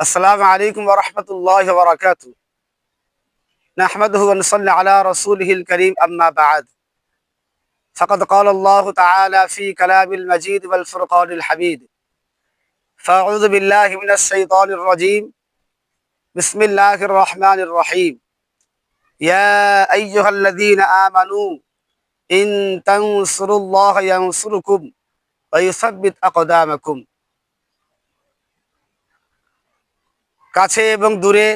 السلام عليكم ورحمة الله وبركاته. نحمده ونصلي على رسوله الكريم أما بعد. فقد قال الله تعالى في كلام المجيد والفرقان الحميد. فأعوذ بالله من الشيطان الرجيم. بسم الله الرحمن الرحيم. يا أيها الذين آمنوا إن تنصروا الله ينصركم ويثبت أقدامكم. কাছে এবং দূরে,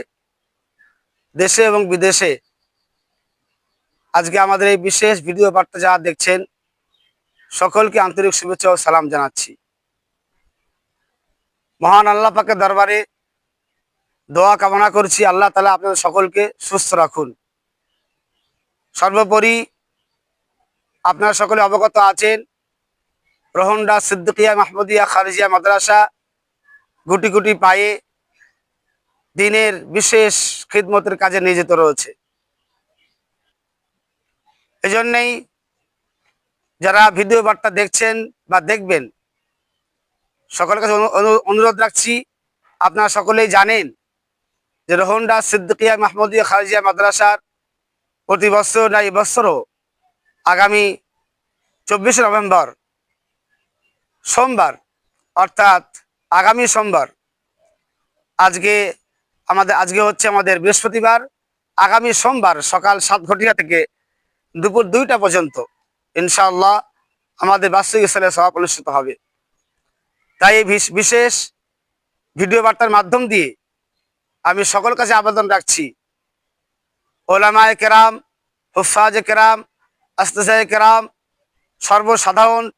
দেশে এবং বিদেশে। আজকে আমাদের এই বিশেষ ভিডিও বার্তা যারা দেখছেন, সকলকে আন্তরিক শুভেচ্ছা ও সালাম জানাচ্ছি। মহান আল্লাহ পাকের দরবারে দোয়া কামনা করছি। আল্লাহ তালা আপনাদের সকলকে সুস্থ রাখুন। সর্বোপরি আপনারা সকলে অবগত আছেন রোহনডা সিদ্দিকিয়া মাহমুদিয়া খারিজিয়া মাদ্রাসা গুটি গুটি পায়ে দিনের বিশেষ খিদমতের কাজে নিয়োজিত রয়েছে। এজন্যই যারা ভিডিও বার্তা দেখছেন বা দেখবেন, সকলের কাছে অনু- অনু- অনুরোধ রাখছি, আপনারা সকলেই জানেন যে রোহনডা সিদ্দিকিয়া মাহমুদিয়া খারিজিয়া মাদ্রাসার প্রতি বছর না, এই বছরও আগামী চব্বিশে নভেম্বর সোমবার, অর্থাৎ আগামী সোমবার, আজকে আমাদের, আজকে হচ্ছে আমাদের বৃহস্পতিবার, আগামী সোমবার সকাল সাত ঘটিকা থেকে দুপুর দুইটা পর্যন্ত ইনশাআল্লাহ আমাদের বার্ষিক স্থলে সভা অনুষ্ঠিত হবে। তাই এই বিশ- বিশেষ ভিডিও বার্তার মাধ্যম দিয়ে আমি সকল কাছে আবেদন রাখছি। ওলামায় কেরাম হুফাজ কেরাম, আস্তেসায় কেরাম, সর্বসাধারণ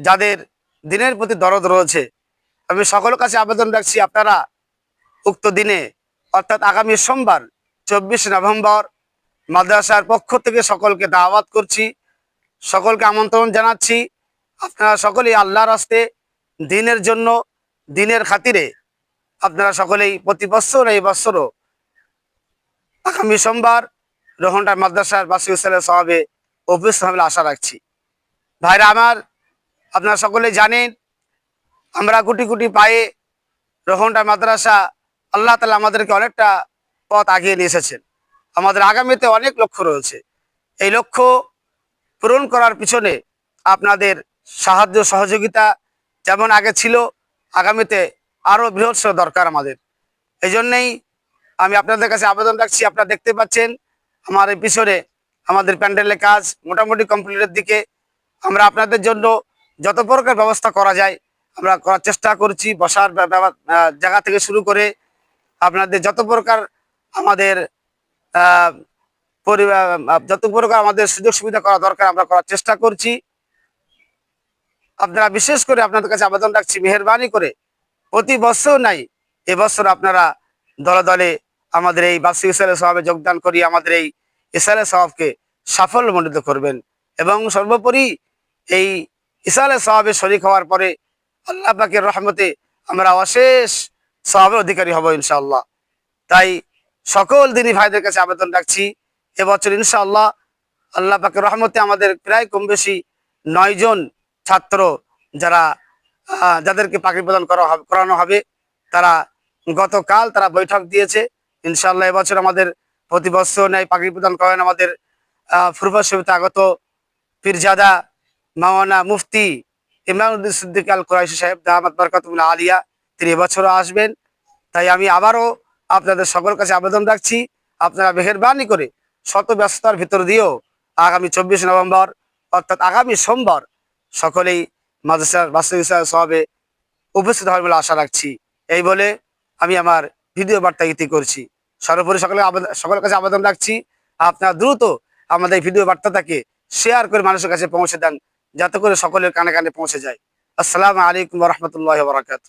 যাদের দিনের প্রতি দরদ রয়েছে, আমি সকল কাছে আবেদন রাখছি। আপনারা উক্ত দিনে, অর্থাৎ আগামী সোমবার, চব্বিশ নভেম্বর, মাদ্রাসার পক্ষ থেকে সকলকে দাওয়াত করছি। সকলকে আমন্ত্রণ জানাচ্ছি। আপনারা সকলেই আল্লাহর হস্তে দিনের জন্য, দিনের খাতিরে আপনারা সকলেই প্রতি বছর এই বছরও আগামী সোমবার রোহনটা মাদ্রাসার বাসী সালে সহাবে উপস্থিত হবে আশা রাখছি। ভাইরা আমার, আপনারা সকলেই জানেন, আমরা গুটি গুটি পায়ে রোহনটার মাদ্রাসা আল্লাহ তালা আমাদেরকে অনেকটা পথ আগিয়ে নিয়ে এসেছেন। আমাদের আগামীতে অনেক লক্ষ্য রয়েছে। এই লক্ষ্য পূরণ করার পিছনে আপনাদের সাহায্য, সহযোগিতা যেমন আগে ছিল, আগামীতে আরও বৃহৎ দরকার আমাদের। এই জন্যেই আমি আপনাদের কাছে আবেদন রাখছি, আপনারা দেখতে পাচ্ছেন আমার এই পিছনে আমাদের প্যান্ডেলের কাজ মোটামুটি কমপ্লিটের দিকে। আমরা আপনাদের জন্য যত প্রকার ব্যবস্থা করা যায়, আমরা করার চেষ্টা করছি, বসার জায়গা থেকে শুরু করে আপনাদের যত প্রকার আমাদের যত প্রকার আমাদের সুযোগ সুবিধা করা দরকার আমরা করার চেষ্টা করছি। আপনারা বিশেষ করে আপনাদের কাছে আবেদন রাখছি, মেহরবানি করে। প্রতি বছর নাই এবছর আপনারা দলে দলে আমাদের এই বার্ষিক ইসালে স্বভাবে যোগদান করি আমাদের এই ইসালে সভাবকে সাফল্যমণ্ডিত করবেন এবং সর্বোপরি এই ইসালে সভাবে শরিক হওয়ার পরে আল্লাহ পাকের রহমতে আমরা অশেষ সহাবের অধিকারী হব ইনশাআল্লাহ। তাই সকল দিনই ভাইদের কাছে আবেদন রাখছি এবছর ইনশাআল্লাহ আল্লাহ পাকের রহমতে আমাদের প্রায় কম বেশি নয় জন ছাত্র যারা যাদেরকে পাখি প্রদান করা হবে, করানো হবে, তারা গতকাল তারা বৈঠক দিয়েছে। ইনশাআল্লাহ এবছর আমাদের প্রতি বছর ন্যায় পাখি প্রদান করেন আমাদের ফুরফা আগত পীরজাদা মাওয়ানা মুফতি ইমরানুদ্দিন সিদ্দিক আল কুরাইশি সাহেব দাহামাত বরকাতুল্লাহ আলিয়া। তিনি এবছরও আসবেন। তাই আমি আবারও আপনাদের সকল কাছে আবেদন রাখছি, আপনারা মেহরবানি করে শত ব্যস্ততার ভিতর দিয়েও আগামী চব্বিশ নভেম্বর, অর্থাৎ আগামী সোমবার সকলেই মাদ্রাসার বাস্তবিক সবে উপস্থিত হওয়ার বলে আশা রাখছি। এই বলে আমি আমার ভিডিও বার্তা ইতি করছি। সর্বোপরি সকলে সকলের কাছে আবেদন রাখছি, আপনারা দ্রুত আমাদের ভিডিও বার্তাটাকে শেয়ার করে মানুষের কাছে পৌঁছে দেন, যাতে করে সকলের কানে কানে পৌঁছে যায়। আসসালামু আলাইকুম রহমতুল্লাহ বরাকাত